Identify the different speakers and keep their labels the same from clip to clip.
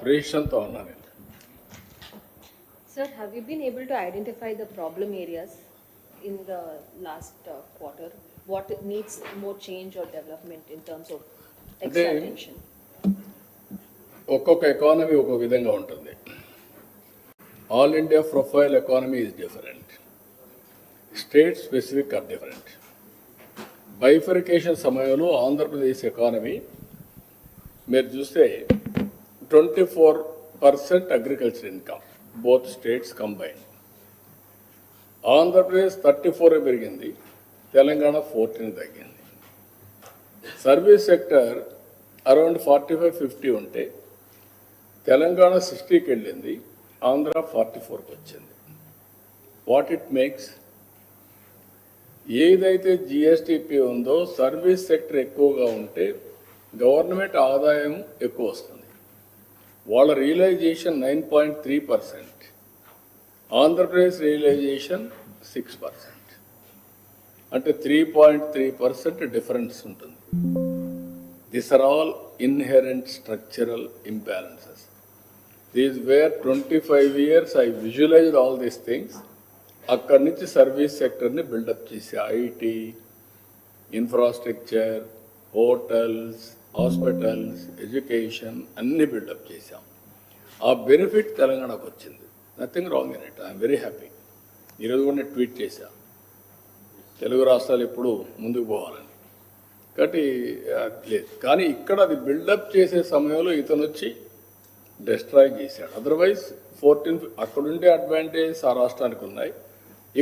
Speaker 1: ప్రేషన్తో ఉన్నా నేను
Speaker 2: Sir, have you been able to identify the problem areas in the last uh, quarter? What needs more change or development in terms of extra
Speaker 1: Then-
Speaker 2: attention?
Speaker 1: ఒక్కొక్క economy ఒక్కొక్క విధంగా ఉంటుంది all India profile economy is different state specific are different bifurcation సమయంలో Andhra Pradesh economy మీరు చూస్తే twenty four percent agriculture income both states combine Andhra Pradesh thirty four పెరిగింది Telangana fourteen తగ్గింది. Service sector around forty five fifty ఉంటే తెలంగాణ సిక్స్టీకి వెళ్ళింది Andhra forty ఫోర్కి వచ్చింది. వాట్ ఇట్ మేక్స్ ఏదైతే జిఎస్టిపి ఉందో సర్వీస్ సెక్టర్ ఎక్కువగా ఉంటే గవర్నమెంట్ ఆదాయం ఎక్కువ వస్తుంది. వాళ్ళ realisation nine point three percent Andhra Pradesh realisation six percent అంటే three point three percent difference ఉంటుంది. This are all inherent structural imbalances these were twenty five years I visualised all these things అక్కడి నుంచి service సెక్టర్ని build up చేసి. IT infrastructure hotels hospitals education అన్ని build up చేశాం. ఆ benefit తెలంగాణకు వచ్చింది. Nothing wrong in it I'm very happy ఈరోజు కూడా నేను ట్వీట్ చేశాను తెలుగు రాష్ట్రాలు ఎప్పుడు ముందుకు పోవాలని. కాబట్టి అది లేదు. కానీ ఇక్కడ అది బిల్డప్ చేసే సమయంలో ఇతను వచ్చి డిస్ట్రాయ్ చేశాడు. అదర్వైజ్ ఫోర్టీన్ అక్కడ ఉండే అడ్వాంటేజెస్ ఆ రాష్ట్రానికి ఉన్నాయి.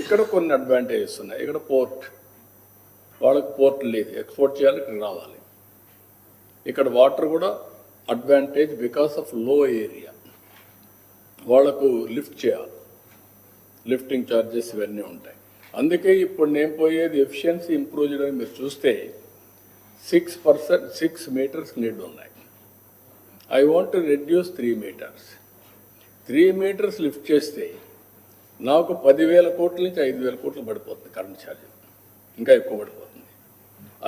Speaker 1: ఇక్కడ కొన్ని అడ్వాంటేజెస్ ఉన్నాయి. ఇక్కడ పోర్ట్ వాళ్ళకి పోర్ట్ లేదు. ఎక్స్పోర్ట్ చేయాలి ఇక్కడ రావాలి. ఇక్కడ వాటర్ కూడా అడ్వాంటేజ్ బికాస్ ఆఫ్లో ఏరియా. వాళ్ళకు లిఫ్ట్ చేయాలి. లిఫ్టింగ్ ఛార్జెస్ ఇవన్నీ ఉంటాయి. అందుకే ఇప్పుడు నేను పోయేది ఎఫిషియన్సీ ఇంప్రూవ్ చేయడం మీరు చూస్తే six percent six metres need ఉన్నాయి. I want to reduce three metres. Three metres lift చేస్తే నాకు పదివేల కోట్ల నుంచి ఐదు వేల కోట్లు పడిపోతుంది కరెంట్ ఛార్జ్. ఇంకా ఎక్కువ పడిపోతుంది.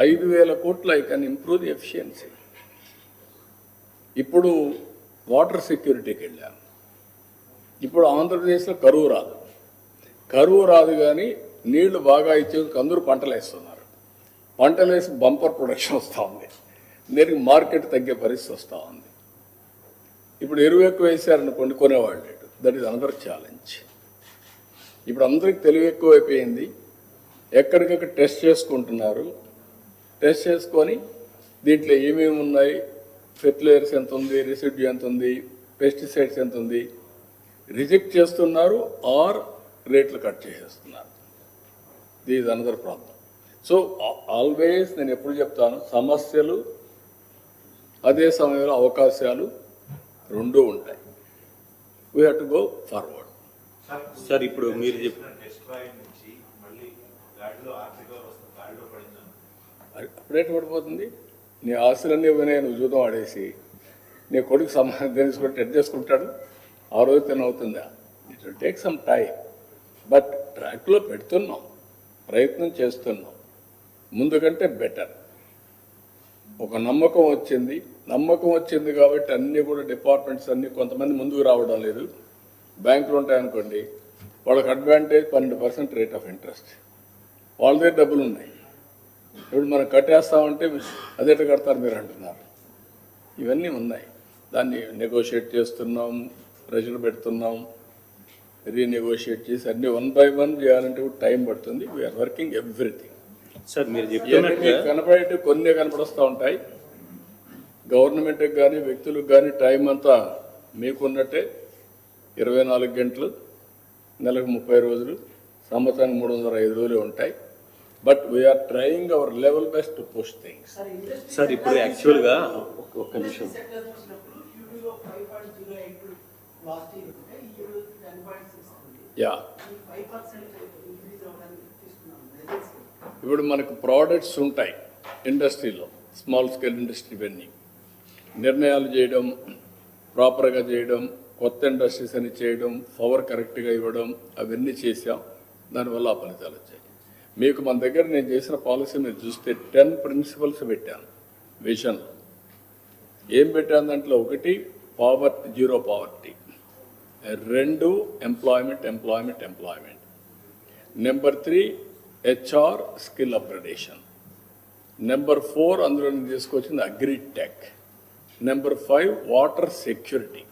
Speaker 1: ఐదు వేల కోట్లు I can improve the efficiency. ఇప్పుడు వాటర్ సెక్యూరిటీకి వెళ్ళాను ఇప్పుడు ఆంధ్రప్రదేశ్లో కరువు రాదు. కరువు రాదు కానీ నీళ్ళు బాగా ఇచ్చేందుకు అందరూ పంటలు వేస్తున్నారు. పంటలు వేసి బంపర్ ప్రొడక్షన్ వస్తూ ఉంది. దీనికి మార్కెట్ తగ్గే పరిస్థితి వస్తూ ఉంది. ఇప్పుడు ఎరువు ఎక్కువ వేసారనుకోండి కొనేవాళ్ళు లేడు దట్ ఈస్ అనదర్ ఛాలెంజ్ ఇప్పుడు అందరికి తెలివి ఎక్కువ అయిపోయింది ఎక్కడికక్కడ టెస్ట్ చేసుకుంటున్నారు. టెస్ట్ చేసుకొని దీంట్లో ఏమేమి ఉన్నాయి? ఫెర్టిలైజర్స్ ఎంత ఉంది రెసిడ్యూ ఎంత ఉంది పెస్టిసైడ్స్ ఎంత ఉంది రిజెక్ట్ చేస్తున్నారు ఆర్ రేట్లు కట్ చేసేస్తున్నారు. These another problem so always నేను ఎప్పుడు చెప్తాను సమస్యలు అదే సమయంలో అవకాశాలు రెండూ ఉంటాయి. We have to go forward
Speaker 3: sir ఇప్పుడు మీరు
Speaker 1: అప్పుడేట పడిపోతుంది? నీ ఆస్తులన్నీ ఇవ్వనే నువ్వు జూదం ఆడేసి నీ కొడుకు సమాధానం తెలుసుకుంటే ఎట్ చేసుకుంటాడు ఆ రోజు తినవుతుందా? It will take some time but ట్రాక్లో పెడుతున్నాం ప్రయత్నం చేస్తున్నాం. ముందు కంటే బెటర్ ఒక నమ్మకం వచ్చింది నమ్మకం వచ్చింది కాబట్టి అన్నీ కూడా డిపార్ట్మెంట్స్ అన్నీ కొంతమంది ముందుకు రావడం లేదు. బ్యాంకులు ఉంటాయనుకోండి వాళ్ళకి అడ్వాంటేజ్ పన్నెండు పర్సెంట్ రేట్ ఆఫ్ ఇంట్రెస్ట్ వాళ్ళ దగ్గర డబ్బులు ఉన్నాయి. ఇప్పుడు మనం కట్టేస్తామంటే అదేట కడతారు మీరు అంటున్నారు. ఇవన్నీ ఉన్నాయి. దాన్ని నెగోషియేట్ చేస్తున్నాం ప్రెషర్ పెడుతున్నాం రీనెగోషియేట్ చేసి అన్ని వన్ బై వన్ చేయాలంటే టైం పడుతుంది. We are working everything
Speaker 3: sir మీరు
Speaker 1: కనపడేటి కొన్ని కనపడుస్తూ ఉంటాయి. గవర్నమెంట్కి కానీ వ్యక్తులకు కానీ టైం అంతా మీకున్నట్టే. ఇరవై నాలుగు గంటలు నెలకు ముప్పై రోజులు సంవత్సరానికి మూడు వందల ఐదు రోజులు ఉంటాయి. But we are trying our level best to push things
Speaker 3: sir ఇప్పుడు యాక్చువల్గా ఒక్క- నిమిషం.
Speaker 1: యా
Speaker 4: తీసుకున్నాం. మెజర్స్
Speaker 1: ఇప్పుడు మనకు ప్రోడక్ట్స్ ఉంటాయి ఇండస్ట్రీలో స్మాల్ స్కేల్ ఇండస్ట్రీ ఇవన్నీ. నిర్ణయాలు చేయడం ప్రాపర్గా చేయడం కొత్త ఇండస్ట్రీస్ అని చేయడం పవర్ కరెక్ట్గా ఇవ్వడం అవన్నీ చేసాం దానివల్ల ఆ ఫలితాలు వచ్చాయి. మీకు మన దగ్గర నేను చేసిన పాలసీ మీరు చూస్తే టెన్ ప్రిన్సిపల్స్ పెట్టాను. విషన్లో ఏం పెట్టాను దాంట్లో? ఒకటి పావర్టీ జీరో పావర్టీ రెండు employment employment employment number three HR skill upgradation number four అందులో నేను తీసుకొచ్చింది agri tech number five water security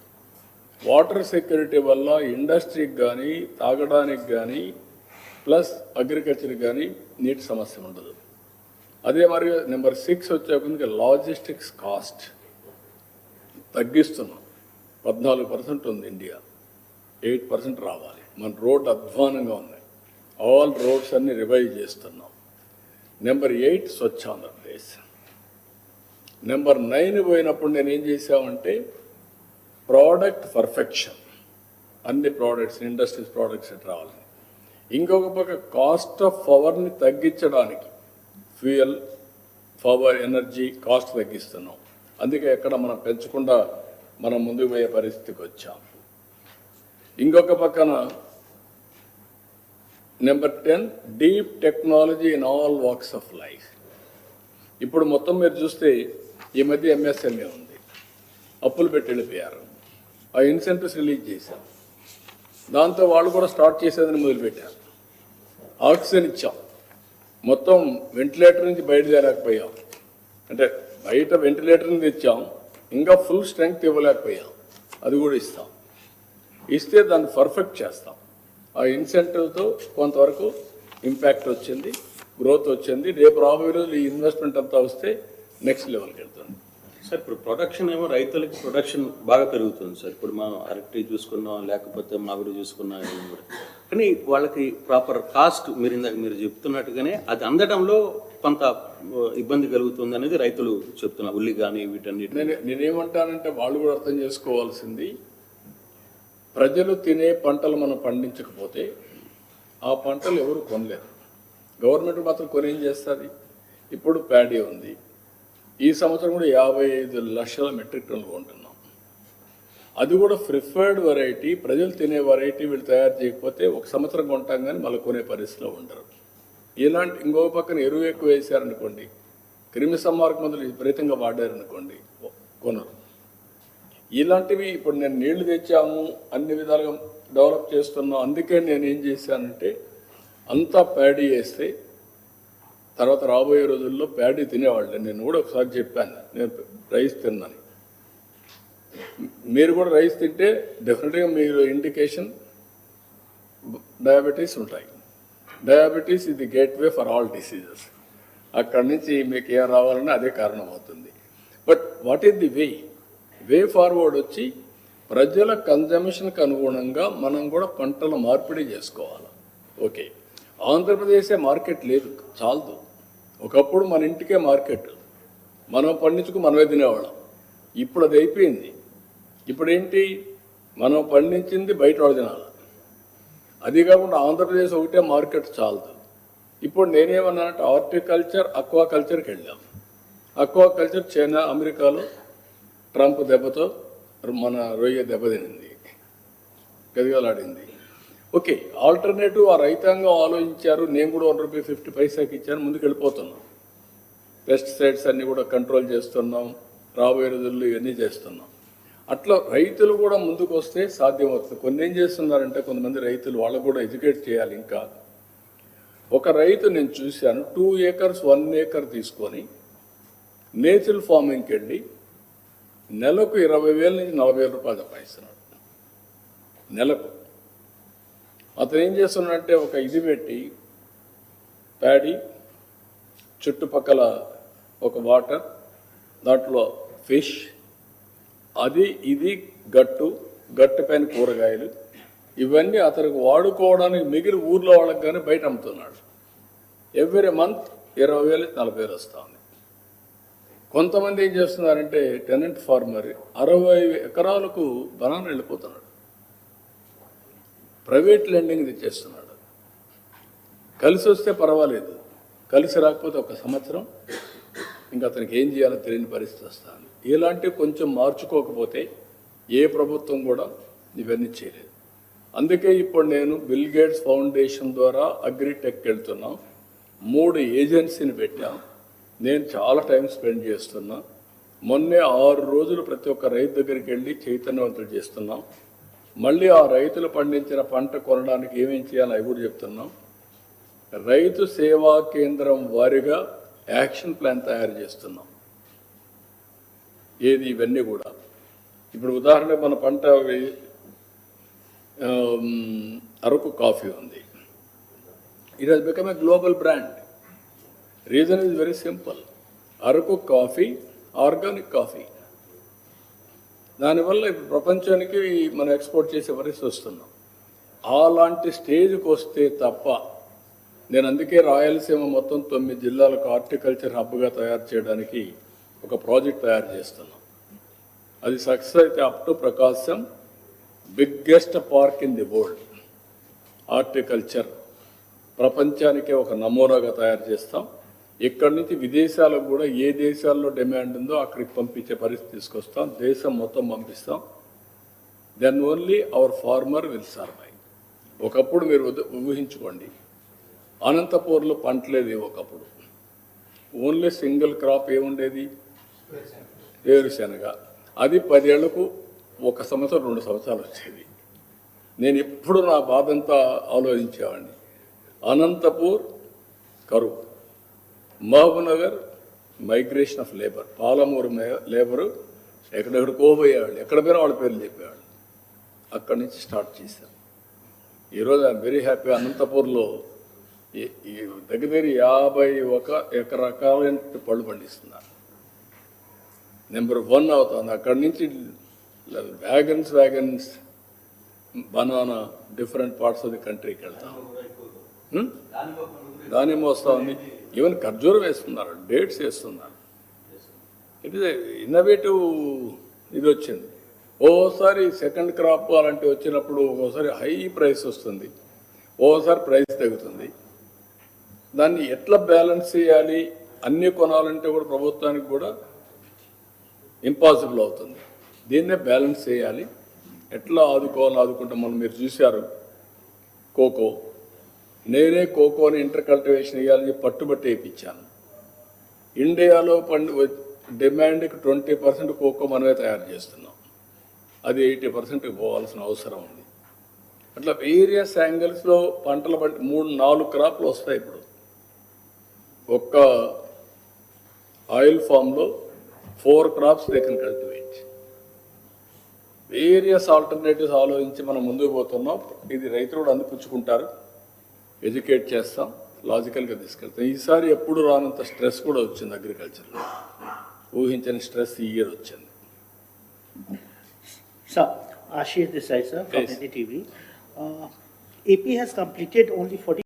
Speaker 1: water security వల్ల ఇండస్ట్రీకి కానీ తాగడానికి కానీ ప్లస్ అగ్రికల్చర్ కానీ నీటి సమస్య ఉండదు. అదే మరి నెంబర్ సిక్స్ వచ్చే లాజిస్టిక్స్ కాస్ట్ తగ్గిస్తున్నాం. పద్నాలుగు పర్సెంట్ ఉంది ఇండియా. ఎయిట్ పర్సెంట్ రావాలి. మన రోడ్ అధ్వానంగా ఉన్నాయి. ఆల్ రోడ్స్ అన్ని రివైవ్ చేస్తున్నాం. Number eight Swachh Andhra Pradesh. Number nine పోయినప్పుడు నేను ఏం చేసామంటే ప్రోడక్ట్ పర్ఫెక్షన్. అన్ని ప్రోడక్ట్స్ ఇండస్ట్రీస్ ప్రోడక్ట్స్ రావాలి. ఇంకొక పక్క కాస్ట్ ఆఫ్ పవర్ని తగ్గించడానికి ఫ్యూయల్ పవర్ ఎనర్జీ కాస్ట్ తగ్గిస్తున్నాం. అందుకే ఎక్కడ మనం పెంచకుండా మనం ముందుకు పోయే పరిస్థితికి వచ్చాం. ఇంకొక పక్కన number ten deep technology in all walks of life ఇప్పుడు మొత్తం మీరు చూస్తే ఈ మధ్య ఎంఎస్ఎంఏ ఉంది. అప్పులు పెట్టి వెళ్ళిపోయారు. ఆ ఇన్సెంటివ్స్ రిలీజ్ చేశారు. దాంతో వాళ్ళు కూడా స్టార్ట్ చేసేదని మొదలుపెట్టారు. ఆక్సిజన్ ఇచ్చాం మొత్తం వెంటిలేటర్ నుంచి బయటదేరకపోయాం అంటే బయట వెంటిలేటర్ నుంచి ఇచ్చాం ఇంకా ఫుల్ స్ట్రెంగ్త్ ఇవ్వలేకపోయాం. అది కూడా ఇస్తాం. ఇస్తే దాన్ని పర్ఫెక్ట్ చేస్తాం. ఆ ఇన్సెంటివ్తో కొంతవరకు ఇంపాక్ట్ వచ్చింది గ్రోత్ వచ్చింది. రేపు రాబోయే రోజులు ఈ ఇన్వెస్ట్మెంట్ అంతా వస్తే నెక్స్ట్ లెవెల్కి వెళ్తుంది.
Speaker 3: సార్ ఇప్పుడు ప్రొడక్షన్ ఏమో రైతులకి ప్రొడక్షన్ బాగా పెరుగుతుంది సార్. ఇప్పుడు మనం అరటి చూసుకున్నాం లేకపోతే మామిడి చూసుకున్నాం కూడా. కానీ వాళ్ళకి ప్రాపర్ కాస్ట్ మీరు ఇందాక మీరు చెప్తున్నట్టుగానే అది అందడంలో కొంత ఇబ్బంది కలుగుతుంది అనేది రైతులు చెప్తున్నారు. ఉల్లి కానీ వీటన్నిటి
Speaker 1: నేను నేనేమంటానంటే వాళ్ళు కూడా అర్థం చేసుకోవాల్సింది ప్రజలు తినే పంటలు మనం పండించకపోతే ఆ పంటలు ఎవరు కొనలేరు. గవర్నమెంట్ మాత్రం కొనేం చేస్తుంది? ఇప్పుడు ప్యాడీ ఉంది. ఈ సంవత్సరం కూడా యాభై ఐదు లక్షల మెట్రిక్ టన్నులు కొంటున్నాం. అది కూడా ప్రిఫర్డ్ వెరైటీ ప్రజలు తినే వెరైటీ వీళ్ళు తయారు చేయకపోతే ఒక సంవత్సరం కొంటాం కానీ మళ్ళీ కొనే పరిస్థితిలో ఉండరు. ఇలాంటి ఇంకో పక్కన ఎరువు ఎక్కువ వేసారనుకోండి క్రిమి సంహారక మందులు విపరీతంగా వాడారనుకోండి కొనరు. ఇలాంటివి ఇప్పుడు నేను నీళ్ళు తెచ్చాము అన్ని విధాలుగా డెవలప్ చేస్తున్నాం అందుకే నేను ఏం చేశానంటే అంతా ప్యాడీ వేస్తే తర్వాత రాబోయే రోజుల్లో ప్యాడీ తినేవాళ్ళు. నేను కూడా ఒకసారి చెప్పాను నేను రైస్ తిన్నాను. మీరు కూడా రైస్ తింటే డెఫినెట్గా మీరు ఇండికేషన్ డయాబెటీస్ ఉంటాయి. డయాబెటీస్ ఇది గేట్వే ఫర్ ఆల్ డిసీజెస్ అక్కడి నుంచి మీకు ఏం రావాలన్నా అదే కారణం అవుతుంది. But what is the way way forward వచ్చి ప్రజల కన్జంప్షన్కి అనుగుణంగా మనం కూడా పంటల మార్పిడి చేసుకోవాలి. ఓకే ఆంధ్రప్రదేశే మార్కెట్ లేదు. చాలదు. ఒకప్పుడు మన ఇంటికే మార్కెట్. మనం పండించుకు మనమే తినేవాళ్ళం. ఇప్పుడు అది అయిపోయింది. ఇప్పుడేంటి? మనం పండించింది బయట వాళ్ళు తినాలి అది కాకుండా ఆంధ్రప్రదేశ్ ఒకటే మార్కెట్ చాలదు. ఇప్పుడు నేనేమన్నానంటే హార్టికల్చర్ అక్వా కల్చర్కి వెళ్ళాం. అక్వా కల్చర్ చైనా అమెరికాలో ట్రంప్ దెబ్బతో మన రొయ్య దెబ్బతినింది గదిగలాడింది. ఓకే ఆల్టర్నేటివ్ ఆ రైతాంగం ఆలోచించారు. నేను కూడా వన్ రూపీ ఫిఫ్టీ పైసాకి ఇచ్చాను ముందుకు వెళ్ళిపోతున్నాం పెస్టిసైడ్స్ అన్నీ కూడా కంట్రోల్ చేస్తున్నాం. రాబోయే రోజుల్లో ఇవన్నీ చేస్తున్నాం. అట్లా రైతులు కూడా ముందుకు వస్తే సాధ్యమవుతుంది. కొన్ని ఏం చేస్తున్నారంటే కొంతమంది రైతులు వాళ్ళకు కూడా ఎడ్యుకేట్ చేయాలి ఇంకా. ఒక రైతు నేను చూశాను టూ ఏకర్స్ వన్ ఏకర్ తీసుకొని నేచురల్ ఫార్మింగ్కి వెళ్ళి నెలకు ఇరవై వేల నుంచి నలభై వేల రూపాయలు సంపాదిస్తున్నాడు. నెలకు. అతను ఏం చేస్తున్నాడంటే ఒక ఇది పెట్టి ప్యాడీ చుట్టుపక్కల ఒక వాటర్ దాంట్లో ఫిష్ అది ఇది గట్టు గట్టు పైన కూరగాయలు. ఇవన్నీ అతనికి వాడుకోవడానికి మిగిలి ఊర్లో వాళ్ళకి కానీ బయట అమ్ముతున్నాడు. ఎవ్రీ మంత్ ఇరవై వేలు నలభై వేలు వస్తుంది కొంతమంది ఏం చేస్తున్నారంటే టెనెంట్ ఫార్మర్ అరవై ఎకరాలకు బనాన వెళ్ళిపోతున్నాడు. ప్రైవేట్ లెండింగ్ తెచ్చేస్తున్నాడు. కలిసి వస్తే పర్వాలేదు. కలిసి రాకపోతే ఒక సంవత్సరం. ఇంకా అతనికి ఏం చేయాలో తెలియని పరిస్థితి వస్తాను ఇలాంటివి కొంచెం మార్చుకోకపోతే ఏ ప్రభుత్వం కూడా ఇవన్నీ చేయలేదు. అందుకే ఇప్పుడు నేను బిల్ గేట్స్ ఫౌండేషన్ ద్వారా అగ్రిటెక్ వెళ్తున్నాం. మూడు ఏజెన్సీని పెట్టాం. నేను చాలా టైం స్పెండ్ చేస్తున్నా. మొన్నే ఆరు రోజులు ప్రతి ఒక్క రైతు దగ్గరికి వెళ్ళి చైతన్యవంతులు చేస్తున్నాం. మళ్ళీ ఆ రైతులు పండించిన పంట కొనడానికి ఏమేం చేయాలో అవి కూడా చెప్తున్నాం. రైతు సేవా కేంద్రం వారిగా యాక్షన్ ప్లాన్ తయారు చేస్తున్నాం. ఏది ఇవన్నీ కూడా. ఇప్పుడు ఉదాహరణ మన పంట అరకు కాఫీ ఉంది. It has become a global brand reason is very simple Araku coffee organic coffee. దానివల్ల ఇప్పుడు ప్రపంచానికి మనం ఎక్స్పోర్ట్ చేసే పరిస్థితి వస్తున్నాం అలాంటి స్టేజ్కి వస్తే తప్ప నేను అందుకే రాయలసీమ మొత్తం తొమ్మిది జిల్లాలకు హార్టికల్చర్ హబ్గా తయారు చేయడానికి ఒక ప్రాజెక్ట్ తయారు చేస్తున్నాం. అది సక్సెస్ అయితే up to Prakasam biggest park in the world horticulture ప్రపంచానికే ఒక నమూనాగా తయారు చేస్తాం. ఇక్కడి నుంచి విదేశాలకు కూడా ఏ దేశాల్లో డిమాండ్ ఉందో అక్కడికి పంపించే పరిస్థితి తీసుకొస్తాం. దేశం మొత్తం పంపిస్తాం. Then only our farmer will survive ఒకప్పుడు మీరు ఊహించుకోండి. అనంతపూర్లో పంటలేదు ఒకప్పుడు. ఓన్లీ సింగిల్ క్రాప్ ఏముండేది వేరుశనగ. అది పదేళ్ళకు ఒక సంవత్సరం రెండు సంవత్సరాలు వచ్చేది. నేను ఎప్పుడు నా బాధంతా ఆలోచించేవాడిని. అనంతపూర్ కరువు. Mahabubnagar migration of labour Palamuru labour ఎక్కడెక్కడికో పోయేవాళ్ళు ఎక్కడ పోయినా వాళ్ళ పేర్లు చెప్పేవాళ్ళు అక్కడి నుంచి స్టార్ట్ చేశాను. ఈరోజు ఐఎమ్ వెరీ హ్యాపీ అనంతపూర్లో. ఈ- ఈ దగ్గర దగ్గర యాభై ఒక ఎకరకాలైన పళ్ళు పండిస్తున్నారు. నెంబర్ వన్ అవుతుంది. అక్కడి నుంచి wagons wagons banana different parts of the కంట్రీకి వెళ్తాం? దానిమ్మ వస్తూ ఉంది ఈవెన్ ఖర్జూరం వేస్తున్నారు డేట్స్ వేస్తున్నారు. ఇట్ ఇస్ ఇన్నోవేటివ్ ఇది వచ్చింది. ఓసారి సెకండ్ క్రాప్ అలాంటివి వచ్చినప్పుడు ఓసారి హై ప్రైస్ వస్తుంది. ఓసారి ప్రైస్ తగ్గుతుంది. దాన్ని ఎట్లా బ్యాలెన్స్ చేయాలి? అన్నీ కొనాలంటే కూడా ప్రభుత్వానికి కూడా ఇంపాసిబుల్ అవుతుంది. దీన్నే బ్యాలెన్స్ చేయాలి. ఎట్లా ఆదుకోవాలో ఆదుకుంటే మనం మీరు చూశారు. కోకో నేనే కోకోని ఇంటర్ కల్టివేషన్ ఇవ్వాలని పట్టుబట్టి వేయించాను. ఇండియాలో పండు డిమాండ్కి ట్వంటీ పర్సెంట్ కోకో మనమే తయారు చేస్తున్నాం. అది ఎయిటీ పర్సెంట్కి పోవాల్సిన అవసరం ఉంది. అట్లా వేరియస్ యాంగిల్స్లో పంటలు బట్టి మూడు నాలుగు క్రాప్లు వస్తాయి ఇప్పుడు. ఒక్క ఆయిల్ ఫామ్లో four crops they can cultivate various alternatives ఆలోచించి మనం ముందుకు పోతున్నాం. ఇది రైతులు కూడా అందిపుచ్చుకుంటారు. ఎడ్యుకేట్ చేస్తాం. లాజికల్గా తీసుకెళ్తాం. ఈసారి ఎప్పుడు రానంత స్ట్రెస్ కూడా వచ్చింది అగ్రికల్చర్లో ఊహించని స్ట్రెస్ ఈ ఇయర్ వచ్చింది.
Speaker 5: From
Speaker 1: Yes.
Speaker 5: NDTV. Uh, AP has completed only 40